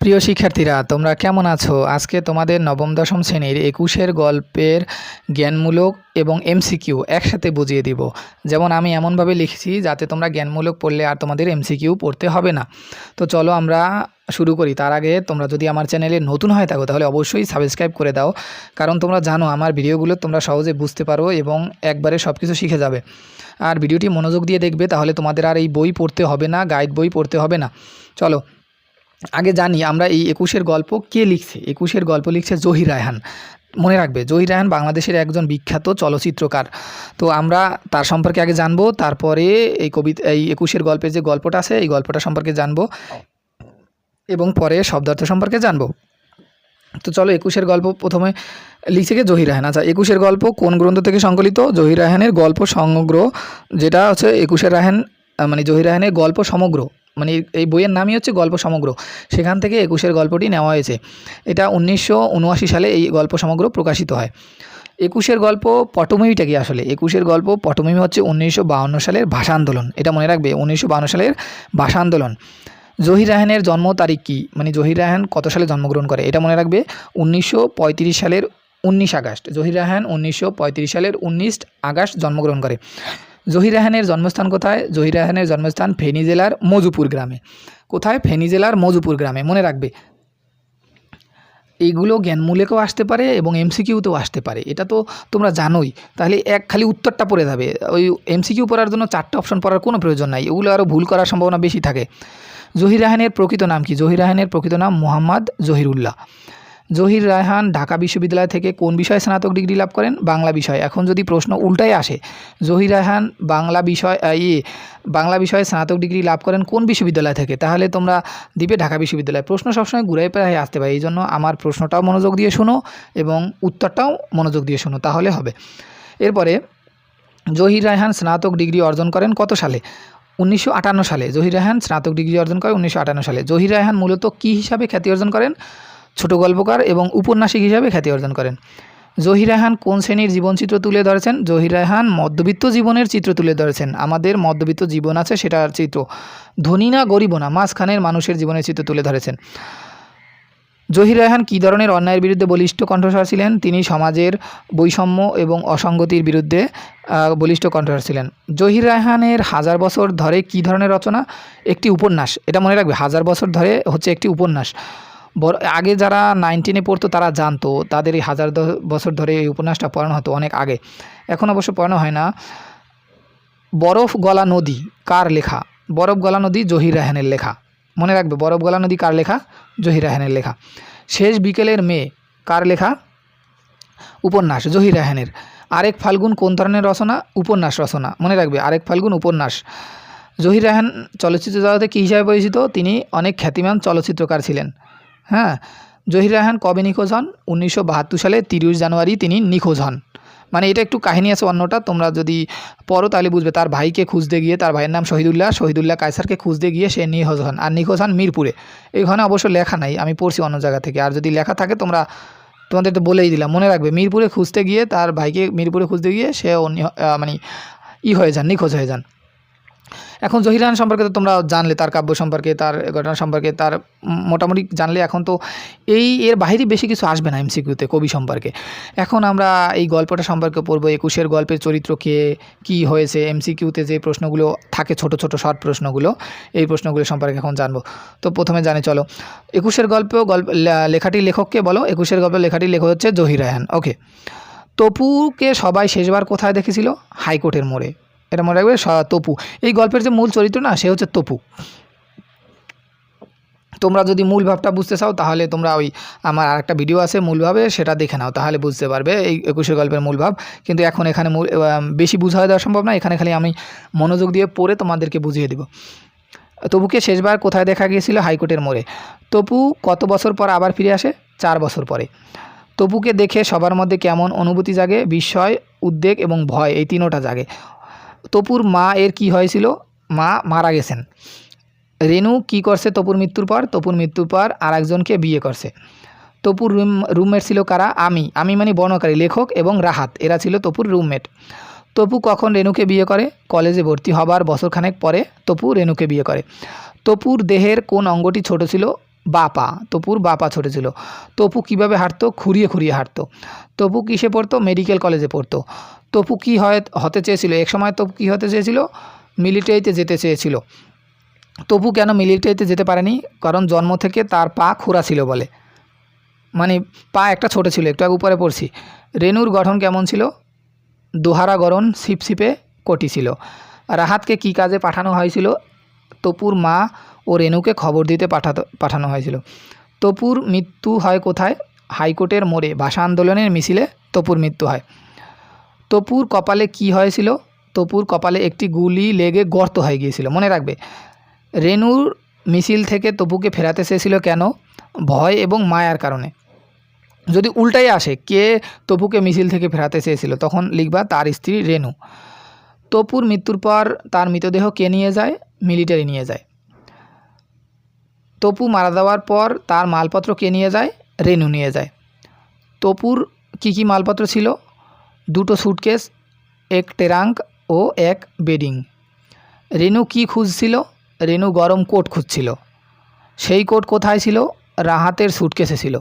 প্রিয় শিক্ষার্থীরা, তোমরা কেমন আছো? আজকে তোমাদের নবম, দশম শ্রেণির একুশের গল্পের জ্ঞানমূলক এবং এমসিকিউ একসাথে বুঝিয়ে দিব। যেমন আমি এমনভাবে লিখেছি, যাতে তোমরা জ্ঞানমূলক পড়লে আর তোমাদের এমসিকিউ পড়তে হবে না। তো চলো আমরা শুরু করি। তার আগে তোমরা যদি আমার চ্যানেলে নতুন হয়ে থাকো, তাহলে অবশ্যই সাবস্ক্রাইব করে দাও। কারণ তোমরা জানো, আমার ভিডিওগুলো তোমরা সহজে বুঝতে পারো এবং একবারে সব কিছু শিখে যাবে। আর ভিডিওটি মনোযোগ দিয়ে দেখবে, তাহলে তোমাদের আর এই বই পড়তে হবে না, গাইড বই পড়তে হবে না। চলো আগে জানি আমরা এই একুশের গল্প কে লিখছে? একুশের গল্প লিখছে জহির রায়হান। মনে রাখবে, জহির রায়হান বাংলাদেশের একজন বিখ্যাত চলচ্চিত্রকার। তো আমরা তার সম্পর্কে আগে জানব, তারপরে এই কবিতা এই একুশের গল্পের যে গল্পটা আছে, এই গল্পটা সম্পর্কে জানব এবং পরে শব্দার্থ সম্পর্কে জানব। তো চলো একুশের গল্প প্রথমে লিখছে কে জহির রায়হান। আচ্ছা একুশের গল্প কোন গ্রন্থ থেকে সংকলিত? জহির রায়হানের গল্প সমগ্র, যেটা হচ্ছে একুশের রায়হান মানে জহির রায়হানের গল্প সমগ্র। মানে এই বইয়ের নামই হচ্ছে গল্প সমগ্র। সেখান থেকে একুশের গল্পটি নেওয়া হয়েছে। এটা উনিশশো উনআশি সালে এই গল্প সমগ্র প্রকাশিত হয়। একুশের গল্প পটভূমিটা কি আসলে? একুশের গল্প পটভূমি হচ্ছে উনিশশো সালের ভাষা আন্দোলন। এটা মনে রাখবে, উনিশশো সালের ভাষা আন্দোলন। জহির রায়হানের জন্ম তারিখ কী? মানে জহির রায়হান কত সালে জন্মগ্রহণ করে? এটা মনে রাখবে, উনিশশো পঁয়ত্রিশ সালের উনিশ আগস্ট। জহির রায়হান উনিশশো সালের উনিশ আগস্ট জন্মগ্রহণ করে। জহির রায়হানের জন্মস্থান কোথায়? জহির রায়হানের জন্মস্থান ফেনী জেলার মজুপুর গ্রামে। কোথায়? ফেনী জেলার মজুপুর গ্রামে। মনে রাখবে, এইগুলো জ্ঞানমূলকেও আসতে পারে এবং এমসিকিউতেও আসতে পারে। এটা তো তোমরা জানোই। তাহলে এক খালি উত্তরটা পড়ে যাবে। ওই এমসিকিউ পড়ার জন্য চারটে অপশন পড়ার কোনো প্রয়োজন নাই। এগুলো আরও ভুল করার সম্ভাবনা বেশি থাকে। জহির রায়হানের প্রকৃত নাম কি? জহির রায়হানের প্রকৃত নাম মোহাম্মদ জহিরুল্লাহ। জহির রায়হান ঢাকা বিশ্ববিদ্যালয় থেকে কোন বিষয়ে স্নাতক ডিগ্রি লাভ করেন? বাংলা বিষয়। এখন যদি প্রশ্ন উল্টাই আসে, জহির রায়হান বাংলা বিষয় ইয়ে বাংলা বিষয়ে স্নাতক ডিগ্রি লাভ করেন কোন বিশ্ববিদ্যালয় থেকে? তাহলে তোমরা দিবে ঢাকা বিশ্ববিদ্যালয়। প্রশ্ন সবসময় ঘুরে প্রায় আসতে পারে এই জন্য আমার প্রশ্নটাও মনোযোগ দিয়ে শোনো এবং উত্তরটাও মনোযোগ দিয়ে শোনো, তাহলে হবে। এরপরে, জহির রায়হান স্নাতক ডিগ্রি অর্জন করেন কত সালে? উনিশশো আটান্ন সালে। জহির রায়হান স্নাতক ডিগ্রি অর্জন করেন উনিশশো আটান্ন সালে। জহির রায়হান মূলত কী হিসাবে খ্যাতি অর্জন করেন? ছোট গল্পকার এবং উপন্যাসিক হিসাবে খ্যাতি অর্জন করেন। জহির রায়হান কোন শ্রেণির জীবনচিত্র তুলে ধরেছেন? জহির রায়হান মধ্যবিত্ত জীবনের চিত্র তুলে ধরেছেন। আমাদের মধ্যবিত্ত জীবন আছে সেটার চিত্র। ধনী না গরিব না, মাঝখানের মানুষের জীবনের চিত্র তুলে ধরেছেন। জহির রায়হান কী ধরনের অন্যায়ের বিরুদ্ধে বলিষ্ঠ কণ্ঠস্বর ছিলেন? তিনি সমাজের বৈষম্য এবং অসঙ্গতির বিরুদ্ধে বলিষ্ঠ কণ্ঠস্বর ছিলেন। জহির রায়হানের হাজার বছর ধরে কী ধরনের রচনা? একটি উপন্যাস। এটা মনে রাখবে, হাজার বছর ধরে হচ্ছে একটি উপন্যাস। আগে যারা নাইনটিনে পড়তো তারা জানতো, তাদের এই হাজার বছর ধরে এই উপন্যাসটা পড়ানো হতো অনেক আগে। এখন অবশ্য পড়ানো হয় না। বরফ গলা নদী, কার লেখা? বরফ গলা নদী, জহির রাহানের লেখা। মনে রাখবে, বরফ গলা নদী, কার লেখা? জহির রায়হানের লেখা। শেষ বিকেলের মেয়ে, কার লেখা? উপন্যাস, জহির রাহানের। আরেক ফাল্গুন কোন ধরনের রচনা? উপন্যাস রচনা। মনে রাখবে, আরেক ফাল্গুন উপন্যাস। জহির রাহান চলচ্চিত্র জগতে কী হিসাবে পরিচিত? তিনি অনেক খ্যাতিমান চলচ্চিত্রকার ছিলেন। হ্যাঁ জহির রায়হান কবে নিখোঁজ হন? উনিশশো বাহাত্তর সালে তিরিশ জানুয়ারি তিনি নিখোঁজ হন। মানে এটা একটু কাহিনী আছে অন্যটা, তোমরা যদি পড়ো তাহলে বুঝবে। তার ভাইকে খুঁজতে গিয়ে, তার ভাইয়ের নাম শহীদুল্লাহ শহীদুল্লাহ কায়সারকে খুঁজতে গিয়ে সে নিখোঁজ হন। আর নিখোঁজ হন মিরপুরে। এইখানে অবশ্য লেখা নাই, আমি পড়ছি অন্য জায়গা থেকে। আর যদি লেখা থাকে, তোমরা, তোমাদের তো বলেই দিলাম, মনে রাখবে। মিরপুরে খুঁজতে গিয়ে, তার ভাইকে মিরপুরে খুঁজতে গিয়ে সে মানে ই হয়ে যান, নিখোঁজ হয়ে যান। এখন জহির রায়হান সম্পর্কে তো তোমরা জানলে, তার কাব্য সম্পর্কে, তার ঘটনা সম্পর্কে, তার মোটামুটি জানলে এখন তো এই এর বাইরে বেশি কিছু আসবে না এমসিকিউতে কবি সম্পর্কে। এখন আমরা এই গল্পটা সম্পর্কে পড়ব, একুশের গল্পের চরিত্র কে, কী হয়েছে এমসিকিউতে যে প্রশ্নগুলো থাকে, ছোট ছোট শর্ট প্রশ্নগুলো, এই প্রশ্নগুলো সম্পর্কে এখন জানব। তো প্রথমে জানি, চলো। একুশের গল্প গল্প লেখাটির লেখককে বলো, একুশের গল্প লেখাটির লেখক হচ্ছে জহির রায়হান ওকে তপুকে সবাই শেষবার কোথায় দেখেছিল? হাইকোর্টের মোড়ে। এটা মনে রাখবে তপু। এই গল্পের যে মূল চরিত্র না, সে হচ্ছে তপু। তোমরা যদি মূল ভাবটা বুঝতে চাও, তাহলে তোমরা ওই আমার আরেকটা ভিডিও আছে মূলভাবে সেটা দেখে নাও, তাহলে বুঝতে পারবে এই একুশের গল্পের মূল ভাব। কিন্তু এখন এখানে মূল বেশি বুঝা দেওয়া সম্ভব না, এখানে খালি আমি মনোযোগ দিয়ে পড়ে তোমাদেরকে বুঝিয়ে দেবো। তপুকে শেষবার কোথায় দেখা গিয়েছিল? হাইকোর্টের মোড়ে। তপু কত বছর পর আবার ফিরে আসে? চার বছর পরে। তপুকে দেখে সবার মধ্যে কেমন অনুভূতি জাগে, বিস্ময়, উদ্বেগ এবং ভয়, এই তিনোটা জাগে। তপুর মা এর কি হয়েছিল? মা মারা গেছেন। রেনু কি করছে তপুর মৃত্যুর পর? তপুর মৃত্যুর পর আর একজনকে বিয়ে করছে। তপুর রুম, রুমমেট ছিল কারা? আমি। আমি মানে বর্ণকারী লেখক এবং রাহাত। এরা ছিল তপুর রুমমেট। তপু কখন রেনুকে বিয়ে করে? কলেজে ভর্তি হবার বছরখানেক পরে তপু রেনুকে বিয়ে করে। তপুর দেহের কোন অঙ্গটি ছোট ছিল? বা পা তপুর বা পা ছোটো ছিল। তপু কীভাবে হাঁটতো? খুঁড়িয়ে খুঁড়িয়ে হাঁটতো। তপু কিসে পড়তো? মেডিকেল কলেজে পড়তো। তপু কী হয়, হতে চেয়েছিল? এক সময় তপু কী হতে চেয়েছিল? মিলিটারিতে যেতে চেয়েছিল। তপু কেন মিলিটারিতে যেতে পারেনি? কারণ জন্ম থেকে তার পা খোঁড়া ছিল বলে। মানে পা একটা ছোট ছিল, একটু আগে উপরে পড়ছি। রেনুর গঠন কেমন ছিল? দোহারা গরণ সিপসিপে কটি ছিল। রাহাতকে কী কাজে পাঠানো হয়েছিল? তপুর মা ও রেণুকে খবর দিতে পাঠাতো, পাঠানো হয়েছিল। তপুর মৃত্যু হয় কোথায়? হাইকোর্টের মোড়ে। ভাষা আন্দোলনের মিছিলে তপুর মৃত্যু হয়। তপুর কপালে কি হয়েছিল? তপুর কপালে একটি গুলি লেগে গর্ত হয়ে গিয়েছিল। মনে রাখবে রেনুর মিছিল থেকে তপুকে ফেরাতে চেয়েছিল কেন? ভয় এবং মায়ার কারণে। যদি উল্টাই আসে, কে তপুকে মিছিল থেকে ফেরাতে চেয়েছিল? তখন লিখবা, তার স্ত্রী রেনু তপুর মৃত্যুর পর তার মৃতদেহ কে নিয়ে যায়? মিলিটারি নিয়ে যায়। তপু মারা দেওয়ার পর তার মালপত্র কে নিয়ে যায়? রেনু নিয়ে যায়। তপুর কী কী মালপত্র ছিল? দুটো সুটকেস এক টেরাঙ্ক ও এক বেডিং। রেনু কি খুঁজছিল? রেনু গরম কোট খুঁজছিল। সেই কোট কোথায় ছিল? রাহাতের সুটকেসে ছিল।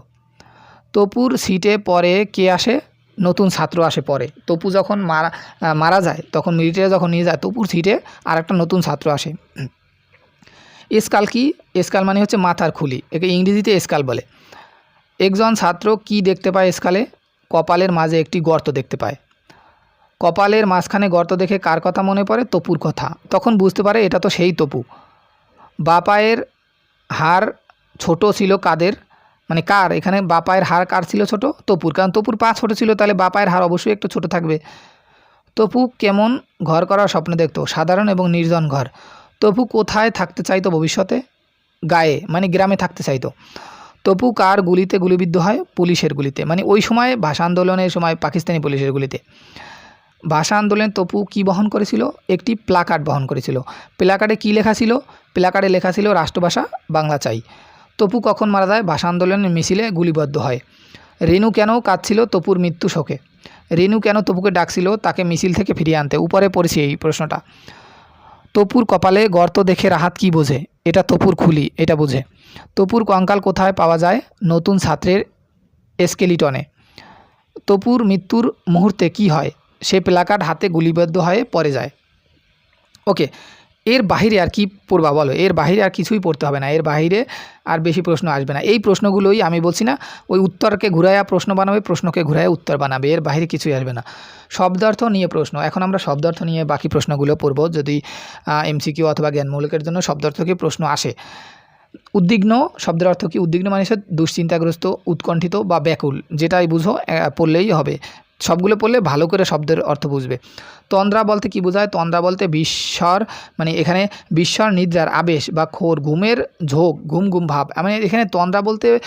তপুর সিটে পরে কে আসে? নতুন ছাত্র আসে পরে। তপু যখন মারা মারা যায়, তখন মিলিটারি যখন নিয়ে যায়, তপুর সিটে আর একটা নতুন ছাত্র আসে। এসকাল কি? এসকাল মানে হচ্ছে মাথার খুলি। একে ইংরেজিতে এসকাল বলে। একজন ছাত্র কি দেখতে পায় এসকালে? কপালের মাঝে একটি গর্ত দেখতে পায়। কপালের মাঝখানে গর্ত দেখে কার কথা মনে পড়ে? তপুর কথা। তখন বুঝতে পারে এটা তো সেই তপু। বাপায়ের হার ছোট ছিল কাদের? মানে কার? এখানে বাপায়ের হার কার ছিল ছোট? তপুর। কারণ তপুর পা ছোট ছিল, তাহলে বাপায়ের হার অবশ্যই একটু ছোট থাকবে। তপু কেমন ঘর করার স্বপ্ন দেখতো? সাধারণ এবং নির্জন ঘর। তপু কোথায় থাকতে চাইতো ভবিষ্যতে? গায়ে মানে গ্রামে থাকতে চাইতো। তপু কার গুলিতে গুলিবিদ্ধ হয়? পুলিশের গুলিতে। মানে ওই সময় ভাষা আন্দোলনের সময় পাকিস্তানি পুলিশের গুলিতে। ভাষা আন্দোলনে তপু কি বহন করেছিল? একটি প্লাকার্ড বহন করেছিল। প্লাকার্ডে কী লেখা ছিল? প্লাকার্ডে লেখা ছিল রাষ্ট্রভাষা বাংলা চাই। তপু কখন মারা যায়? ভাষা আন্দোলনের মিছিলে গুলিবদ্ধ হয়। রেনু কেন কাঁদছিল? তপুর মৃত্যু শোকে। রেনু কেন তপুকে ডাকছিল? তাকে মিছিল থেকে ফিরিয়ে আনতে। উপরে পড়েছি এই প্রশ্নটা। তপুর কপালে গর্ত দেখে রাহাত কি বোঝে? এটা তপুর খুলি, এটা বোঝে। তপুর কঙ্কাল কোথায় পাওয়া যায়? নতুন ছাত্রের স্কেলিটনে তপুর মৃত্যুর মুহূর্তে কি হয়? সে প্লাকার্ড হাতে গুলিবদ্ধ হয়ে পড়ে যায়। ওকে এর বাহিরে আর কি পড়বা বলো? এর বাহিরে আর কিছুই পড়তে হবে না। এর বাহিরে আর বেশি প্রশ্ন আসবে না। এই প্রশ্নগুলোই আমি বলছি না, ওই উত্তরকে ঘুরাইয়া প্রশ্ন বানাবে, প্রশ্নকে ঘুরাইয়া উত্তর বানাবে। এর বাহিরে কিছুই আসবে না। শব্দার্থ নিয়ে প্রশ্ন। এখন আমরা শব্দার্থ নিয়ে বাকি প্রশ্নগুলো পড়ব। যদি এমসিকিউ অথবা জ্ঞানমূলকের জন্য শব্দার্থকে প্রশ্ন আসে। উদ্বিগ্ন শব্দের অর্থ কি? উদ্বিগ্ন মানে হচ্ছে দুশ্চিন্তাগ্রস্ত, উৎকণ্ঠিত বা ব্যাকুল। যেটাই বুঝো পড়লেই হবে। সবগুলো পড়লে ভালো করে শব্দের অর্থ বুঝবে। তন্দ্রা বলতে কি বোঝায়? তন্দ্রা বলতে বিশ্বর মানে এখানে বিশ্বর নিদ্রার, আবেশ বা খোর, ঘুমের ঝোঁক, ঘুম ঘুম, ভাব। মানে এখানে তন্দ্রা বলতে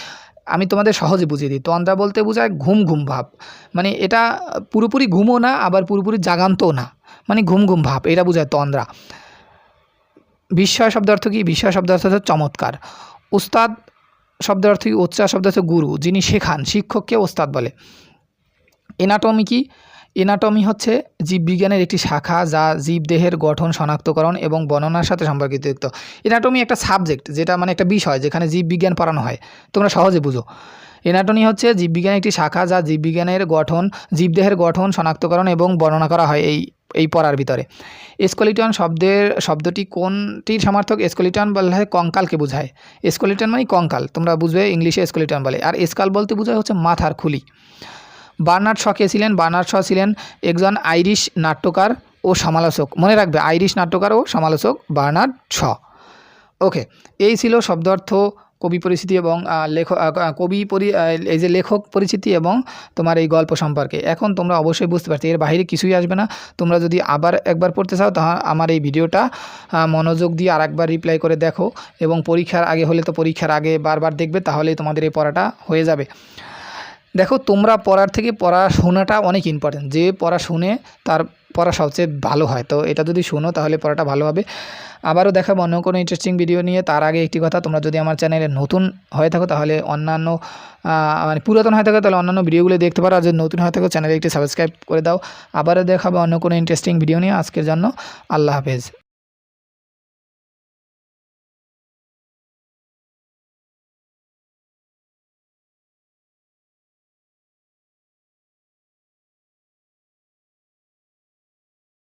আমি তোমাদের সহজে বুঝিয়ে দিই। তন্দ্রা বলতে বোঝায় ঘুম ঘুম, ভাব। মানে এটা পুরোপুরি ঘুমও না, আবার পুরোপুরি জাগান্তও না। মানে ঘুম ঘুম, ভাব, এটা বোঝায় তন্দ্রা। বিস্ময় শব্দার্থ কি? বিস্ময় শব্দার্থ হচ্ছে চমৎকার। উস্তাদ শব্দার্থ কি? উচ্চার শব্দার্থ গুরু, যিনি শেখান, শিক্ষককে ওস্তাদ বলে। এনাটমি কি? এনাটমি হচ্ছে জীববিজ্ঞানের একটি শাখা যা জীবদেহের গঠন, শনাক্তকরণ এবং বর্ণনার সাথে সম্পর্কিত এনাটমি একটা সাবজেক্ট যেটা মানে একটা বিষয় যেখানে জীববিজ্ঞান পড়ানো হয়। তোমরা সহজে বুঝো। এনাটমি হচ্ছে জীববিজ্ঞানের একটি শাখা যা জীববিজ্ঞানের গঠন, জীবদেহের গঠন, শনাক্তকরণ এবং বর্ণনা করা হয় এই এই পড়ার ভিতরে। স্কলিটন শব্দের, শব্দটি কোনটির সমার্থক স্কলিটন বলা হয় কঙ্কালকে বোঝায়। স্কলিটন মানে কঙ্কাল। তোমরা বুঝবে ইংলিশে স্কলিটন বলে। আর স্কাল বলতে বোঝায় হচ্ছে মাথার খুলি। বার্নার্ড শ কে ছিলেন? বার্নার্ড শ ছিলেন একজন আইরিশ নাট্যকার ও সমালোচক। মনে রাখবে, আইরিশ নাট্যকার ও সমালোচক বার্নার্ড শ। ওকে, এই ছিল শব্দার্থ, কবি পরিচিতি এবং লেখক কবি পরি এই যে লেখক পরিচিতি এবং তোমার এই গল্প সম্পর্কে। এখন তোমরা অবশ্যই বুঝতে পারছ এর বাইরে কিছুই আসবে না। তোমরা যদি আবার একবার পড়তে চাও তাহলে আমার এই ভিডিওটা মনোযোগ দিয়ে আর একবার রিপ্লাই করে দেখো এবং পরীক্ষার আগে হলে তো পরীক্ষার আগে বারবার দেখবে, তাহলেই তোমাদের এই পড়াটা হয়ে যাবে। দেখো, তোমরা পড়ার থেকে পড়াশোনাটা অনেক ইম্পর্টেন্ট যে পড়া শুনে তার পড়া সবচেয়ে ভালো হয়। তো এটা যদি শোনো, তাহলে পড়াটা ভালো হবে। আবারও দেখাবো অন্য কোনো ইন্টারেস্টিং ভিডিও নিয়ে। তার আগে একটি কথা, তোমরা যদি আমার চ্যানেলে নতুন হয়ে থাকো, তাহলে অন্যান্য মানে পুরাতন হয়ে থাকো, তাহলে অন্যান্য ভিডিওগুলো দেখতে পারো। আর যদি নতুন হয়ে থাকো চ্যানেলে একটি সাবস্ক্রাইব করে দাও। আবারও দেখাবো অন্য কোনো ইন্টারেস্টিং ভিডিও নিয়ে। আজকের জন্য আল্লাহ হাফেজ।